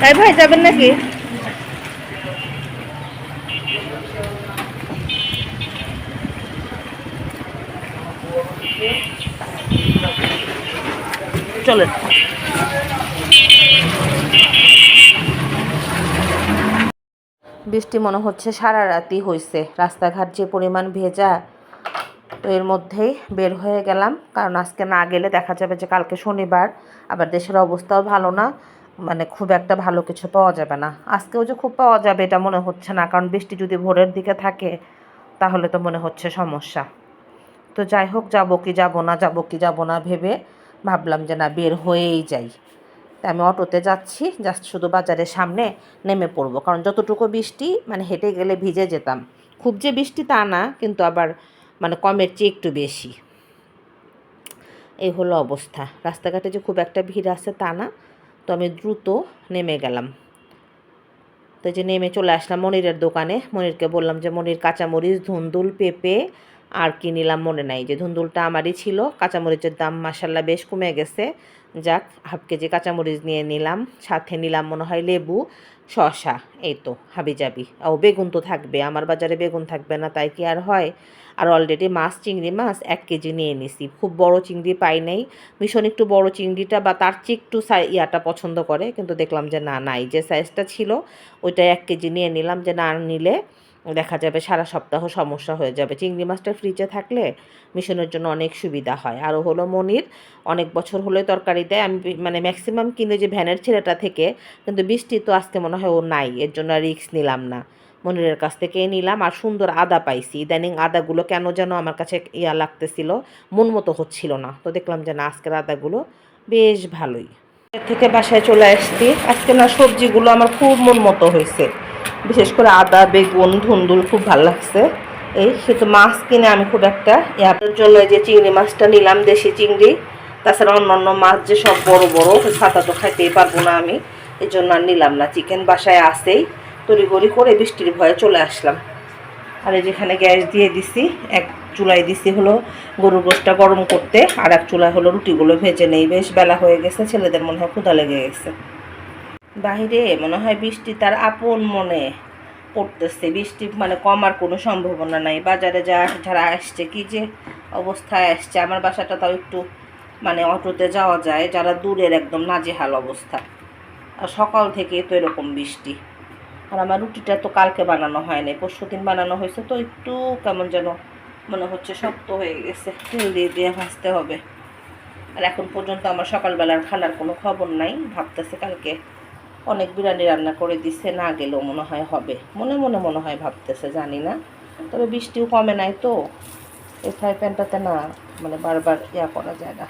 তাই ভাই, যাবেন নাকি? চলেন। বৃষ্টি মনে হচ্ছে সারা রাতই হয়েছে রাস্তাঘাট যে পরিমাণ ভেজা, তো এর মধ্যেই বের হয়ে গেলাম। কারণ আজকে না গেলে দেখা যাবে যে কালকে শনিবার, আবার দেশের অবস্থাও ভালো না। মানে খুব একটা ভালো কিছু পাওয়া যাবে না। আজকেও যে খুব পাওয়া যাবে এটা মনে হচ্ছে না, কারণ বৃষ্টি যদি ভোরের দিকে থাকে, তাহলে তো মনে হচ্ছে সমস্যা। তো যাই হোক, যাব কি যাব না, যাব কি যাব না ভেবে ভাবলাম যে না, বের হয়েই যাই। তা আমি অটোতে যাচ্ছি, জাস্ট শুধু বাজারের সামনে নেমে পড়ব, কারণ যতটুকু বৃষ্টি মানে হেঁটে গেলে ভিজে যেতাম। খুব যে বৃষ্টি তা না, কিন্তু আবার মানে কমের চেয়ে একটু বেশি। এই হলো অবস্থা। রাস্তাঘাটে যে খুব একটা ভিড় আছে তা না তো আমি দ্রুত নেমে গেলাম। তো যে নেমে চলে আসলাম মনিরের দোকানে। মনিরকে বললাম যে, মনির, কাঁচামরিচ, ধুন্দুল, পেঁপে আর কি নিলাম মনে নাই। যে ধুন্দুলটা আমারই ছিল, কাঁচামরিচের দাম মাসাল্লাহ বেশ কমে গেছে। যাক, হাফ কেজি কাঁচামরিচ নিয়ে নিলাম, সাথে নিলাম মনে হয় লেবু, শসা, এই তো হাবি যাবি ও বেগুন তো থাকবে, আমার বাজারে বেগুন থাকবে না, তাই কি আর হয়? আর অলরেডি মাছ, চিংড়ি মাছ এক কেজি নিয়ে নিছি। খুব বড় চিংড়ি পাই নাই। ভীষণ একটু বড় চিংড়িটা বা তার চেয়ে একটু ইয়াটা পছন্দ করে। কিন্তু দেখলাম যে না, নাই। যে সাইজটা ছিল, ওইটা এক কেজি নিয়ে নিলাম। যে না নিলে দেখা যাবে সারা সপ্তাহ সমস্যা হয়ে যাবে। চিংড়ি মাছটা ফ্রিজে থাকলে মিশনের জন্য অনেক সুবিধা হয়। আরও হলো মনির। অনেক বছর হলে তরকারি দেয়। আমি মানে ম্যাক্সিমাম কিনে যে ভ্যানের ছেলেটা থেকে, কিন্তু বৃষ্টি তো আজকে মনে হয় ও নাই। এর জন্য রিস্ক নিলাম না। মনিরের কাছ থেকে নিলাম আর সুন্দর আদা পাইছি। ইদানিং আদাগুলো কেন যেন আমার কাছে ইয়া লাগতেছিল, মন মতো হচ্ছিল না। তো দেখলাম যে না, আজকের আদাগুলো বেশ ভালোই। থেকে বাসায় চলে আসছি। আজকে না সবজিগুলো আমার খুব মন মতো হয়েছে। বিশেষ করে আদা, বেগুন, ধুন্দুল খুব ভালো লাগছে। এই শুধু মাছ কিনে আমি খুব একটা ইয়ার জন্য যে চিংড়ি মাছটা নিলাম, দেশি চিংড়ি। তাছাড়া অন্য অন্য মাছ যে সব বড় বড়, ছাতা তো খাইতেই পারব না আমি। এই জন্য আর নিলাম না। চিকেন বাসায় আসেই তড়িঘড়ি করে বৃষ্টির ভয়ে চলে আসলাম। আর এই যেখানে গ্যাস দিয়ে দিছি, এক চুলায় দিছি হলো গরুর গোশটা গরম করতে, আর এক চুলায় হলো রুটিগুলো ভেজে নেই। বেশ বেলা হয়ে গেছে, ছেলেদের মনে হয় ক্ষুধা লেগে গেছে। বাহিরে মনে হয় বৃষ্টি তার আপন মনে পড়তেছে। বৃষ্টি মানে কমার কোনো সম্ভাবনা নাই। বাজারে যা যারা আসছে, কি যে অবস্থায় আসছে, আমার বাসাটা তাও একটু মানে অটোতে যাওয়া যায়, যারা দূরের একদম নাজেহাল অবস্থা। আর সকাল থেকে তো এরকম বৃষ্টি। আর আমার রুটিটা তো কালকে বানানো হয়নি, পরশু দিন বানানো হয়েছে, তো একটু কেমন যেন মনে হচ্ছে শক্ত হয়ে গেছে, তেল দিয়ে দিয়ে ভাজতে হবে। আর এখন পর্যন্ত আমার সকালবেলার খানার কোনো খবর নাই, ভাবতেছে কালকে অনেক বিরিয়ানি রান্না করে দিচ্ছে না গেলেও মনে হয় হবে। মনে মনে মনে হয় ভাবতেছে, জানি না। তবে বৃষ্টিও কমে নাই তো, এই ফ্রাই প্যানটাতে না মানে বারবার ইয়া করা যায় না।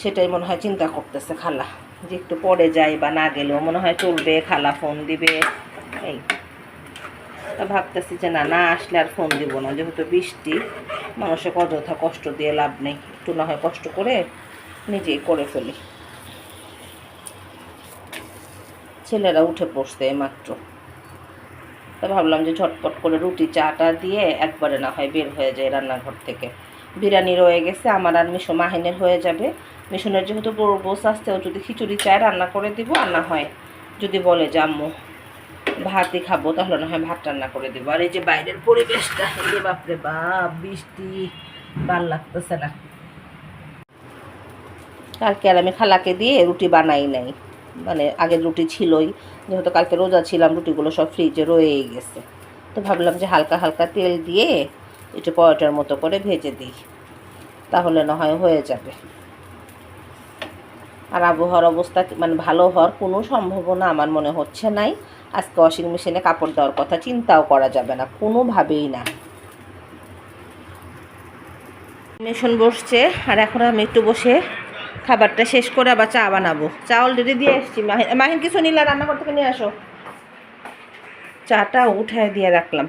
সেটাই মনে হয় চিন্তা করতেছে খালা। যে একটু পরে যাই বা না গেলেও মনে হয় চলবে, খালা ফোন দিবে। এই। তা ভাবতেছি যে না না আসলে আর ফোন দিব না, যেহেতু বৃষ্টি মানুষের অযথা কষ্ট দিয়ে লাভ নেই। একটু না হয় কষ্ট করে নিজেই করে ফেলি। ছেলেরা উঠে পড়ছে মাত্র। তা ভাবলাম যে ঝটপট করে রুটি, চাটা দিয়ে একবারে না হয় বের হয়ে যায় রান্নাঘর থেকে। বিরিয়ানি রয়ে গেছে, আমার আর মিশো মাহিনের হয়ে যাবে। মিশনের যেহেতু বড় বস আসছে, ও যদি খিচুড়ি চায়, রান্না করে দিব, আর না হয় যদি বলে যে, আম্মু, ভাতই খাব, তাহলে না হয় ভাত রান্না করে দেবো। আর এই যে বাইরের পরিবেশটা যে বাপরে বাপ, বৃষ্টি, ভালো লাগতেছে না। কালকে আর আমি খালাকে দিয়ে রুটি বানাই নাই। মানে আগের রুটি ছিলই, যেহেতু কালকে রোজা ছিলাম, রুটিগুলো সব ফ্রিজে রয়েই গেছে। তো ভাবলাম যে হালকা হালকা তেল দিয়ে একটু পরোটার মতো করে ভেজে দিই। তাহলে না হয় হয়ে যাবে। আর আবহাওয়ার অবস্থা মানে ভালো হওয়ার কোনো সম্ভাবনা আমার মনে হচ্ছে নাই। আজকে ওয়াশিং মেশিনে কাপড় দেওয়ার কথা চিন্তাও করা যাবে না, কোনোভাবেই না। মেশন বসছে, আর এখন আমি একটু বসে খাবারটা শেষ করে আবার চা বানাবো। চা অলরেডি দিয়ে এসছি মাহিন কিছু নিলে রান্নাঘর থেকে নিয়ে আসো। চাটা উঠায় দিয়ে রাখলাম।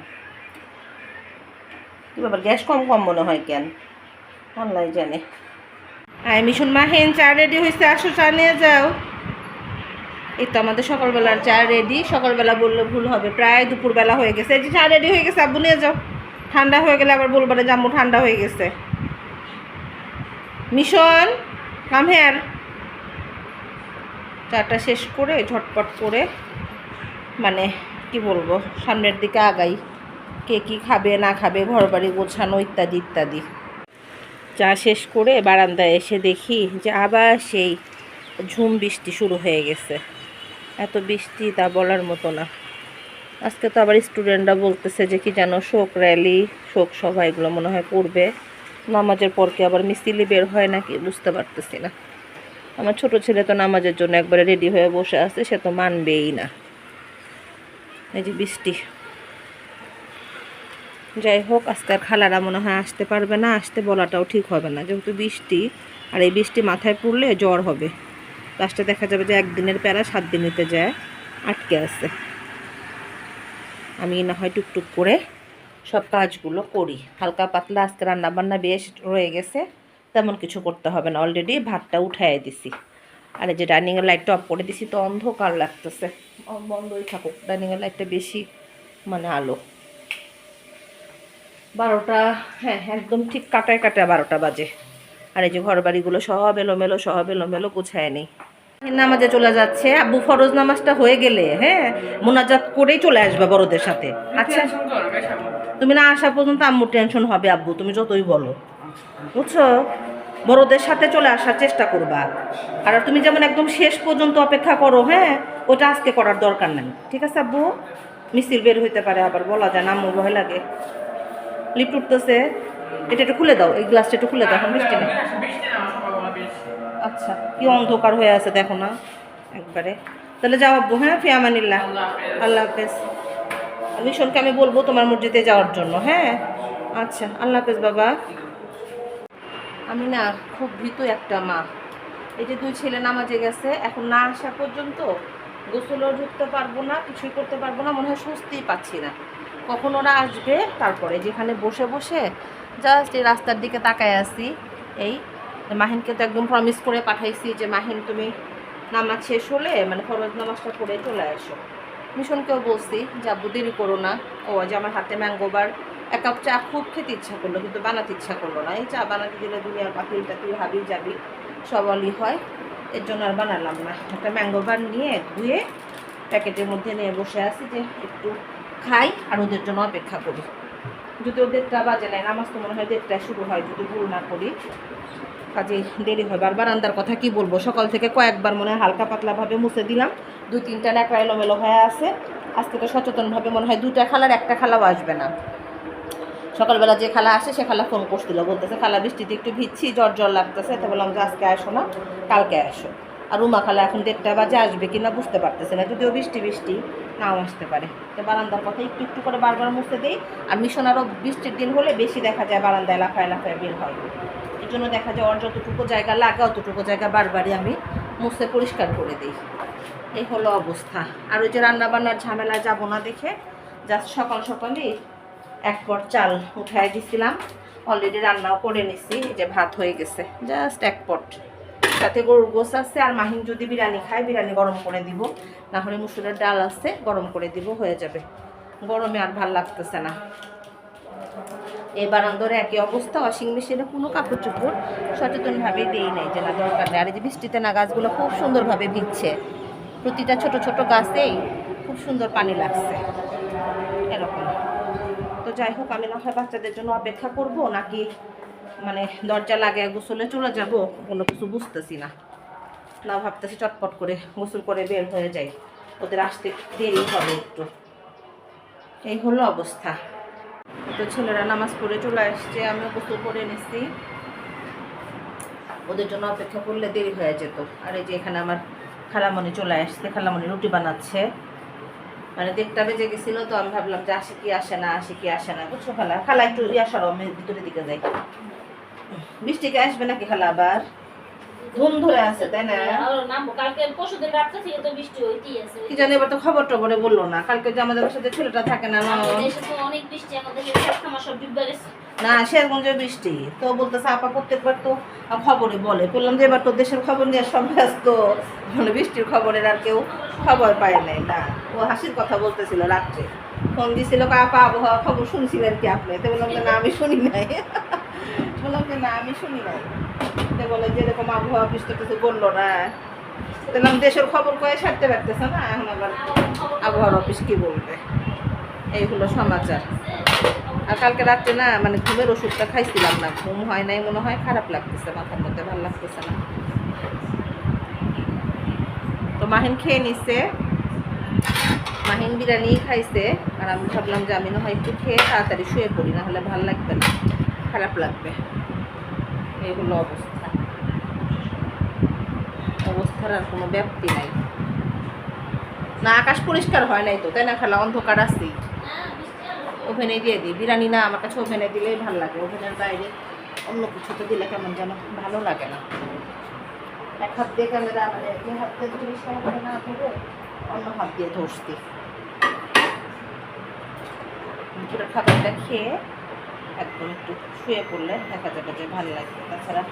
ব্যাপার, গ্যাস কম কম মনে হয় কেন? আল্লাহ জানে। আয় মিশন মাহিন চা রেডি হয়েছে আসো, চা নিয়ে যাও। এই তো আমাদের সকালবেলার চা রেডি সকালবেলা বললে ভুল হবে, প্রায় দুপুরবেলা হয়ে গেছে। এই চা রেডি হয়ে গেছে, আব্বু নিয়ে যাও। ঠান্ডা হয়ে গেলে আবার বলবারে জাম্মু ঠান্ডা হয়ে গেছে। মিশন কাম হেয়ার চাটা শেষ করে, ঝটপট করে মানে কি বলব, সামনের দিকে আগাই। কে কী খাবে, না খাবে ঘর বাড়ি গোছানো ইত্যাদি ইত্যাদি। চা শেষ করে বারান্দায় এসে দেখি যে আবার সেই ঝুম বৃষ্টি শুরু হয়ে গেছে। এত বৃষ্টি তা বলার মতো না। আজকে তো আবার স্টুডেন্টরা বলতেছে যে কি যেন শোক র্যালি, শোক সভা এগুলো মনে হয় করবে। নামাজের পর কি আবার মিস্ত্রি বের হয় নাকি বুঝতে পারতেছি না। আমার ছোট ছেলে তো নামাজের জন্য একবারে রেডি হয়ে বসে আছে, সে তো মানবেই না। এই যে বৃষ্টি। যাই হোক আজকের খালারা মনে হয় আসতে পারবে না, আসতে বলাটাও ঠিক হবে না। যেহেতু বৃষ্টি, আর এই বৃষ্টি মাথায় পড়লে জ্বর হবে। লাস্টে দেখা যাবে যে একদিনের প্যারা সাত দিন নিতে যায়, আটকে আছে। আমি না হয় টুকটুক করে সব কাজগুলো করি। হালকা পাতলা আজকে রান্নাবান্না বেশ রয়ে গেছে, তেমন কিছু করতে হবে না। অলরেডি ভাতটা উঠাই দিছি। আর এই যে ডাইনিংয়ের লাইটটা অফ করে দিছি, তো অন্ধকার লাগতেছে। বন্ধই থাকুক। ডাইনিংয়ের লাইটটা বেশি মানে আলো। বারোটা হ্যাঁ একদম ঠিক কাটায় কাটায় বারোটা বাজে। আর এই যে ঘর বাড়িগুলো সব এলোমেলো সব এলোমেলো গুছায় নেই। নামাজে চলে যাচ্ছে। আব্বু ফরজ নামাজটা হয়ে গেলে হ্যাঁ মোনাজাত করেই চলে আসবে বড়দের সাথে। আচ্ছা তুমি না আসা পর্যন্ত আম্মু টেনশন হবে আব্বু, তুমি যতই বলো। বুঝছ? বড়দের সাথে চলে আসার চেষ্টা করবা। আর তুমি যেমন একদম শেষ পর্যন্ত অপেক্ষা করো হ্যাঁ ওটা আজকে করার দরকার নেই। ঠিক আছে আব্বু? মিছিল বের হইতে পারে আবার, বলা যায় না আম্মু ভয় লাগে। লিফট উঠতেছে। এটা একটু খুলে দাও, এই গ্লাসটা একটু খুলে দাও, এখন বৃষ্টি নেই। আচ্ছা কি অন্ধকার হয়ে আছে দেখো না, একবারে। তাহলে যাও আব্বু হ্যাঁ ফিয়ামানিল্লাহ আল্লাহ হাফেজ। মিশনকে আমি বলব তোমার মসজিদে যাওয়ার জন্য হ্যাঁ? আচ্ছা আল্লাহ হাফেজ বাবা। আমি না খুব ভীত একটা মা। এই যে দুই ছেলে নামাজে গেছে, এখন না আসা পর্যন্ত গোসলও ঢুকতে পারব না, কিছুই করতে পারব না, মনে হয় স্বস্তিই পাচ্ছি না। কখন ওরা আসবে? তারপরে যেখানে বসে বসে জাস্ট এই রাস্তার দিকে তাকায় আসি এই মাহিনকে তো একদম প্রমিস করে পাঠাইছি যে, মাহিন, তুমি নামাজ শেষ হলে মানে ফরজ নামাজটা পড়ে চলে আসো। মিশনকেও বলছি, যে, আব্বু, দেরি করো না। ও যে, আমার হাতে ম্যাঙ্গোবার এক কাপ চা খুব খেতে ইচ্ছা করল, কিন্তু বানাতে ইচ্ছা করল না। এই চা বানাতে দিলে দুনিয়ার পাখিলটা তুই হাবি যাবি, সবলই হয়। এর জন্য আর বানালাম না। একটা ম্যাঙ্গোবার নিয়ে ধুয়ে প্যাকেটের মধ্যে নিয়ে বসে আছি যে, একটু খাই আর ওদের জন্য অপেক্ষা করি। যদি ও দেড়টা বাজে নেয় নামাজ তো মনে হয় দেড়টায় শুরু হয়, যদি ভুল না করি, কাজে দেরি হয়। আর বারান্দার কথা কি বলব? সকাল থেকে কয়েকবার মনে হয় হালকা পাতলাভাবে মুছে দিলাম। দুই তিনটা ন্যাকড়া এলোমেলো হয়ে আছে। আজকে তো সচেতনভাবে মনে হয় দুইটা খালার একটা খালাও আসবে না। সকালবেলা যে খালা আসে, সে খালা ফোন করছিল, বলতেছে, খালা, বৃষ্টিতে একটু ভিজছি, জ্বর জ্বর লাগতেছে। তো বললাম, যে আজকে আসো না, কালকে আসো। আর রুমা খালা এখন দেড়টা বাজে, আসবে কিনা বুঝতে পারতেছে না। যদিও বৃষ্টি বৃষ্টি নাও আসতে পারে। তো বারান্দার কথা একটু একটু করে বারবার মুছে দিই। আর মিশন আরও বৃষ্টির দিন হলে বেশি দেখা যায় বারান্দায় লাফায় লাফায় বের হয়। এই জন্য দেখা যায় ওর যতটুকু জায়গা লাগে, অতটুকু জায়গা বারবারই আমি মুছে পরিষ্কার করে দিই। এই হলো অবস্থা। আর ওই যে রান্না বান্নার ঝামেলা যাব না দেখে জাস্ট সকাল সকালই এক পট চাল উঠাই দিছিলাম। অলরেডি রান্নাও করে নিছি যে ভাত হয়ে গেছে জাস্ট এক পট। সাথে গরুর গোস আছে, আর মাহিন যদি বিরিয়ানি খায়, বিরিয়ানি গরম করে দিব। না হলে মুসুরের ডাল আছে, গরম করে দিব, হয়ে যাবে। গরমে আর ভালো লাগতেছে না। এই বারান্দরে একই অবস্থা ওয়াশিং মেশিনে কোনো কাপড় চোপড় সচেতনভাবে দিই নাই যে না দরকার নেই। আর এই যে বৃষ্টিতে না গাছগুলো খুব সুন্দরভাবে ভিজছে। প্রতিটা ছোট ছোট গাছেই খুব সুন্দর পানি লাগছে। এরকম। তো যাই হোক, আমি না হয় বাচ্চাদের জন্য অপেক্ষা করব, নাকি মানে দরজা লাগে গোসলে চলে যাব, কোনো কিছু বুঝতেছি না। না ভাবতেছি চটপট করে গোসল করে বের হয়ে যাই। ওদের আসতে দেরি হবে একটু। এই হলো অবস্থা। তো ছেলেরা নামাজ পড়ে চলে আসছে, আমিও গোসল করে নিচ্ছি ওদের জন্য অপেক্ষা করলে দেরি হয়ে যেত। আর এই যে এখানে আমার খালামণি চলে আসছে, খালামণি রুটি বানাচ্ছে। মানে দেড়টা বেজে গেছিল, তো আমি ভাবলাম যে আসে কি আসে না, আসে কি আসে না, বুঝছ খালা? খালা একটু ইয়া সরো আমি ভিতরের দিকে যাই। বৃষ্টিকে আসবে নাকি খালা আবার? ধরে আছে তাই না? আছে। কি জানি এবার তো খবর টবরে বলল না। কালকে যে আমাদের বাসাতে ছেলেটা থাকে না শেরগঞ্জে বৃষ্টি তো বলতেছে আপা প্রত্যেকবার তো খবরে বলে। বললাম যে এবার তো দেশের খবর নিয়ে সব ব্যস্ত। মানে বৃষ্টির খবরের আর কেউ খবর পায় নাই। না ও হাসির কথা বলতেছিল রাত্রে। ফোন দিছিল আপা আবহাওয়া খবর শুনছিলেন কি আপনি? তো বললাম না আমি শুনি নাই। বললাম না, আমি শুনি নাই। বলে যে, এরকম আবহাওয়া বৃষ্টি কিছু বলল না। দেখলাম দেশের খবর কয়ে সারতে পারতেছে না? এখন আবার আবহাওয়ার অফিস কি বলবে? এই হলো সমাচার। আর কালকে রাত্রে না মানে ঘুমের ওষুধটা খাইছিলাম না। ঘুম হয় নাই মনে হয়, খারাপ লাগতেছে, মাথার মধ্যে ভালো লাগতেছে না। তো মাহিন খেয়ে নিচ্ছে মাহিন বিরিয়ানি খাইছে। আর আমি ভাবলাম যে, আমি না হয় একটু খেয়ে তাড়াতাড়ি শুয়ে পড়ি, না হলে ভালো লাগবে না। খারাপ লাগবে। এই অবস্থা। অবস্থার আর কোনো ব্যাপ্তি নাই। না, আকাশ পরিষ্কার হয় নাই তো, তাই না খালা? অন্ধকার আসছি ওভেনে দিয়ে দিই। বিরিয়ানি না, আমার কাছে ওভেনে দিলেই ভালো লাগে। ওভেনের বাইরে অন্য কিছুতে দিলে কেমন যেন ভালো লাগে না। এক হাত দিয়ে ক্যামেরা মানে যে হাত দিয়ে করে না ধরে, অন্য হাত দিয়ে ধরছি। খাবারটা খেয়ে একদম একটু শুয়ে পড়লে দেখা যাবে যে ভালো লাগবে। তাছাড়া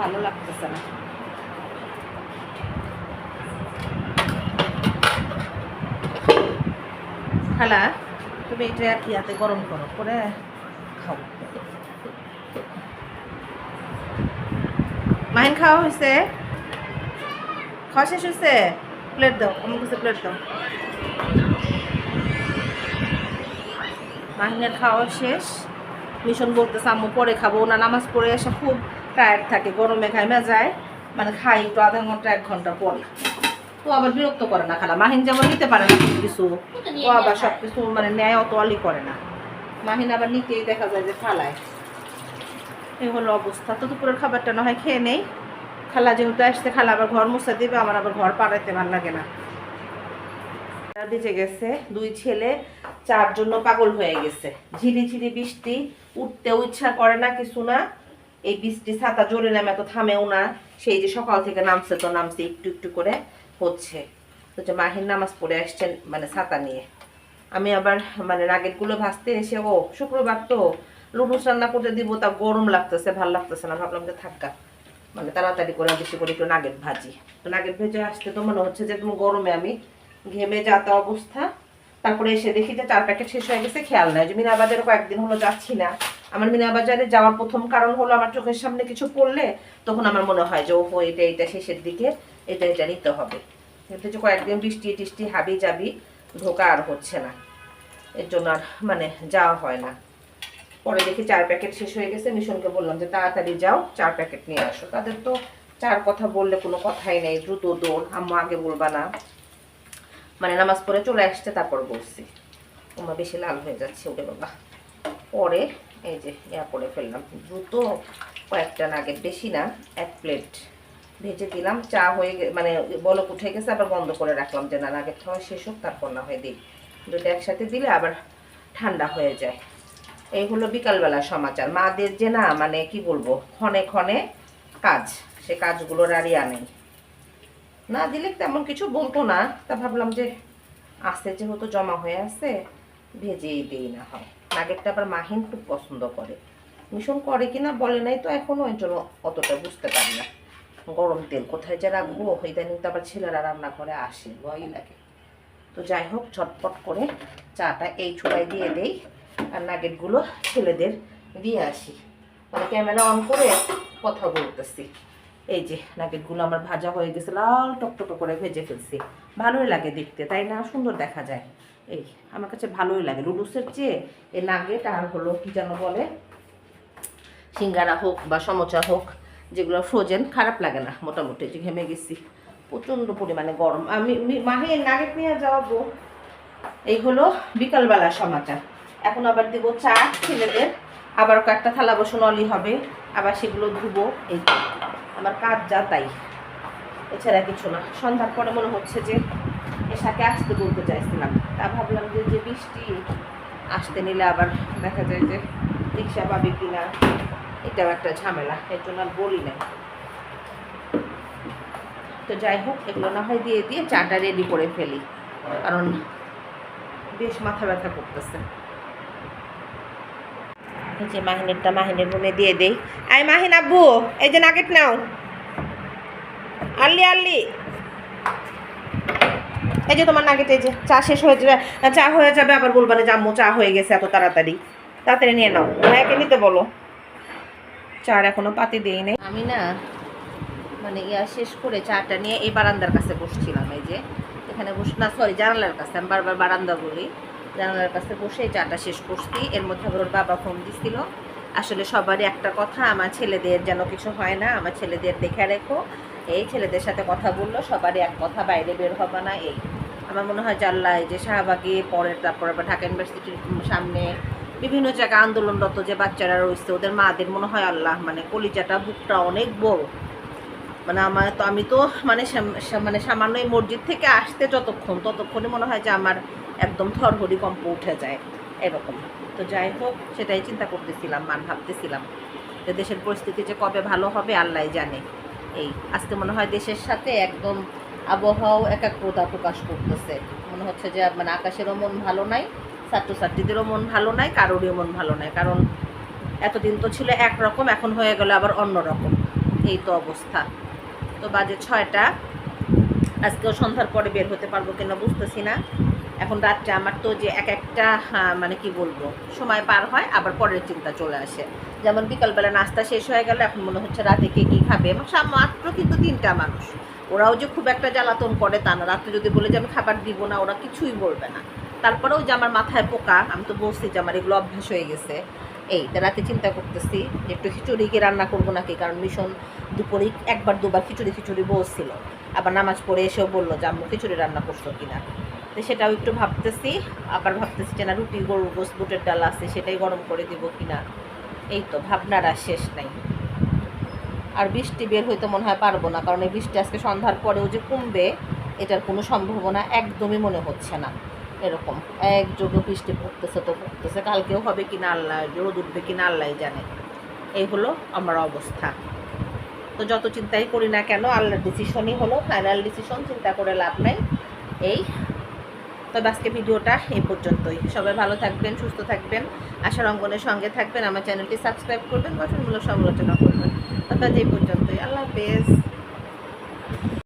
ভালো লাগতেছে না। খালা, তুমি এটা আর কি হাতে গরম করো? করে খাও। মাহিন, খাওয়া হয়েছে? খাওয়া শেষ হয়েছে? প্লেট দাও, আমার কাছে প্লেট দাও। মাহিনের খাওয়া শেষ। মিশন বলতেছে, আম্মু, পরে খাব। না নামাজ পড়ে এসে খুব টায়ার্ড থাকে, গরমে ঘাইমা যায় মানে খাই একটু আধা ঘণ্টা, এক ঘণ্টা পরে। তো আবার বিরক্ত করে না, খালা। মাহিন যেমন নিতে পারে না কিছু ও আবার সব কিছু মানে ন্যায় অত অলি করে না। মাহিন আবার নিতেই দেখা যায় যে খালায়। এই হলো অবস্থা। তো দুপুরের খাবারটা না হয় খেয়ে নেই। খালা যেহেতু আসতে খালা আবার ঘর মুছা দিবে, আমার আবার ঘর পাড়াইতে ভালো লাগে না। বেঁচে গেছে। দুই ছেলে, চার জন্য পাগল হয়ে গেছে। ঝিরি ঝিরি বৃষ্টি, উঠতেও ইচ্ছা করে না কিছু না। এই বৃষ্টি ছাতা জোরে নামে তো থামেও না। সেই যে সকাল থেকে নামছে তো নামছে, একটু একটু করে হচ্ছে। তো যে নামাজ পড়ে আসছেন মানে ছাতা নিয়ে। আমি আবার মানে নাগেটগুলো ভাজতে এসে, ও, শুক্রবার তো লুডুস রান্না করতে দিব তা গরম লাগতেছে, ভালো লাগতেছে না। ভাবলাম যে থাক্কা। মানে তাড়াতাড়ি করে, বেশি করে একটু নাগেট ভাজি। তো নাগেট ভেজে আসতে তো মনে হচ্ছে যে তুমি গরমে আমি ঘেমে যাতা অবস্থা। তারপরে এসে দেখি যে চার প্যাকেট শেষ হয়ে গেছে, খেয়াল নাই। যে মিনা বাজারে কয়েকদিন হলো যাচ্ছি না। আমার মিনা বাজারে যাওয়ার প্রথম কারণ হলো আমার চোখের সামনে কিছু পড়লে তখন আমার মনে হয় যে, ওহো, এটা এটা শেষের দিকে, এটা এটা নিতে হবে। কিন্তু যে কয়েকদিন বৃষ্টি, টিষ্টি, হাবি যাবি ধোকা আর হচ্ছে না। এর জন্য আর মানে যাওয়া হয় না। পরে দেখি চার প্যাকেট শেষ হয়ে গেছে। মিশনকে বললাম যে, তাড়াতাড়ি যাও, চার প্যাকেট নিয়ে আসো। তাদের তো চার কথা বললে কোনো কথাই নেই। দ্রুত দৌড়, আম্মু আগে বলবা না। মানে নামাজ পড়ে চলে আসছে, তারপর বলছি ওমা বেশি লাল হয়ে যাচ্ছে ওরে বাবা। পরে এই যে ইয়া করে ফেললাম, দ্রুত কয়েকটা নাগেট, বেশি না, এক প্লেট ভেজে দিলাম, চা হয়ে গে- মানে বলক উঠে গেছে, আবার বন্ধ করে রাখলাম যে না, নাগেট খাওয়া শেষ হোক, তারপর না হয়ে দিই। দুটো একসাথে দিলে আবার ঠান্ডা হয়ে যায়। এই হলো বিকালবেলা সমাচার। মাদের যে না মানে কি বলব, ক্ষণে ক্ষণে কাজ, সে কাজগুলোর আরই আনেই না দিলে তেমন কিছু বলতো না। তা ভাবলাম যে আসতে যেহেতু জমা হয়ে আছে, ভেজেই দিই না হয়। নাগেরটা আবার মাহিন খুব পছন্দ করে। মিশন করে কি না বলে নাই তো এখনও ওই জন্য অতটা বুঝতে পারি না। গরম তেল কোথায় যে রাখব, ইদানিং তো আবার ছেলেরা রান্না করে আসে, ভয়ই লাগে। তো যাই হোক, ঝটপট করে চাটা এই চুলায় দিয়ে দেই আর নাগেটগুলো ছেলেদের দিয়ে আসি। মানে ক্যামেরা অন করে কথা বলতেছি। এই যে নাগেটগুলো আমার ভাজা হয়ে গেছে, লাল টকটক করে ভেজে ফেলছি। ভালোই লাগে দেখতে, তাই না? সুন্দর দেখা যায়। এই, আমার কাছে ভালোই লাগে। লুডুসের চেয়ে এই নাগেট আর হলো কি যেন বলে? সিঙ্গারা হোক বা সমোচা হোক, যেগুলো ফ্রোজেন খারাপ লাগে না মোটামুটি, যে ঘেমে গেছি। প্রচণ্ড পরিমাণে গরম। আমি মাহে, নাগেট নিয়ে যাওয়াবো। এই হলো বিকালবেলা সমাচার। এখন আবার দেবো চা, ছেলেদের। আবার কয়েকটা থালা বসুন অলি হবে। আবার সেগুলো ধুবো। এই। আমার কাজ যা তাই। এছাড়া কিছু না। সন্ধ্যার পরে মনে হচ্ছে যে এসাকে আসতে বলতে চাইছিলাম। তা ভাবলাম যে যে বৃষ্টি আসতে নিলে আবার দেখা যায় যে রিক্সা পাবে কিনা, এটাও একটা ঝামেলা। এর জন্য আর বলি না তো যাই হোক, এগুলো না হয় দিয়ে দিয়ে চাটা রেডি করে ফেলি। কারণ বেশ মাথা ব্যথা করতেছে। যে মাহিনেরটা, মাহিনের মনে দিয়ে দেই। আই মাহিন আব্বু, এই যে নাগেট নাও। আল্লি আল্লি এই যে তোমার নাগেট, এই যে চা শেষ হয়ে যাবে, চা হয়ে যাবে, আবার বলবা না যে আম্মু চা হয়ে গেছে এত তাড়াতাড়ি। তাড়াতাড়ি নিয়ে নাও ভাইয়াকে নিতে বলো। চার এখনও পাতি দেই নাই। আমি না মানে ইয়া শেষ করে চাটা নিয়ে এই বারান্দার কাছে বসছিলাম, এই যে। এখানে বস, না সরি জানালার কাছে, আমি বারবার বারান্দা বলি। জানালার কাছে বসে চাটা শেষ করছি। এর মধ্যে আবার ওর বাবা ফোন দিছিল। আসলে সবারই একটা কথা, আমার ছেলেদের যেন কিছু হয় না, আমার ছেলেদের দেখে রেখো। এই ছেলেদের সাথে কথা বলল, সবারই এক কথা, বাইরে বের হবে না, এই। আমার মনে হয় এই যে শাহবাগে পরের, তারপর আবার ঢাকা ইউনিভার্সিটির সামনে বিভিন্ন জায়গায় আন্দোলনরত যে বাচ্চারা রয়েছে, ওদের মাদের মনে হয় আল্লাহ মানে কলিজাটা, বুকটা অনেক বড়। মানে আমার তো আমি তো মানে মানে সামান্য এই মসজিদ থেকে আসতে যতক্ষণ, ততক্ষণই মনে হয় যে আমার একদম থরহরি কম্প উঠে যায়, এরকম। তো যাই হোক, সেটাই চিন্তা করতেছিলাম মান ভাবতেছিলাম যে দেশের পরিস্থিতি যে কবে ভালো হবে আল্লাহ জানে। এই, আজকে মনে হয় দেশের সাথে একদম আবহাওয়াও একাগ্রতা প্রকাশ করতেছে। মনে হচ্ছে যে মানে আকাশেরও মন ভালো নাই, ছাত্রছাত্রীদেরও মন ভালো নাই, কারোরই মন ভালো নাই। কারণ এতদিন তো ছিল একরকম, এখন হয়ে গেল আবার অন্য রকম এই তো অবস্থা। তো বাজে ছয়টা। আজকেও সন্ধ্যার পরে বের হতে পারব কিনা বুঝতেছি না। এখন রাত্রে আমার তো যে এক একটা মানে কি বলব, সময় পার হয়, আবার পরের চিন্তা চলে আসে। যেমন বিকালবেলা নাস্তা শেষ হয়ে গেল, এখন মনে হচ্ছে রাতে কে কী খাবে। এবং মাত্র কিন্তু তিনটা মানুষ। ওরাও যে খুব একটা জ্বালাতন করে তা না। রাত্রে যদি বলে যে আমি খাবার দিব না, ওরা কিছুই বলবে না। তারপরেও যে আমার মাথায় পোকা, আমি তো বলছি যে আমার এগুলো অভ্যাস হয়ে গেছে। এই রাতে চিন্তা করতেছি যে একটু খিচুড়ি কি রান্না করব নাকি? কারণ ভীষণ দুপুরে একবার, দুবার খিচুড়ি খিচুড়ি বসছিল আবার নামাজ পড়ে এসেও বলল যে, আম্মু, খিচুড়ি রান্না করছ কিনা? তো সেটাও একটু ভাবতেছি, আবার ভাবতেছি যে, না, রুটি, গরুর গোস বুটের ডাল আছে, সেটাই গরম করে দিব কিনা? এই তো ভাবনার আর শেষ নাই। আর বৃষ্টি বের হইতে মনে হয় পারব না, কারণ এই বৃষ্টি আজকে সন্ধ্যার পরেও যে কমবে, এটার কোনো সম্ভাবনা একদমই মনে হচ্ছে না। এরকম। এক একযোগে বৃষ্টি পড়তেছে তো পড়তেছে। কালকেও হবে কিনা আল্লাহ রোদ উঠবে কিনা আল্লাহ জানে। এই হলো আমার অবস্থা। তো যত চিন্তাই করি না কেন, আল্লাহর ডিসিশনই হলো ফাইনাল ডিসিশন চিন্তা করে লাভ নাই। এই। তবে আজকে ভিডিওটা এই পর্যন্তই। সবাই ভালো থাকবেন, সুস্থ থাকবেন, আশার অঙ্গনের সঙ্গে থাকবেন, আমার চ্যানেলটি সাবস্ক্রাইব করবেন, গঠনমূলক সমালোচনা করবেন। আজ এই পর্যন্তই। আল্লাহ হাফেজ।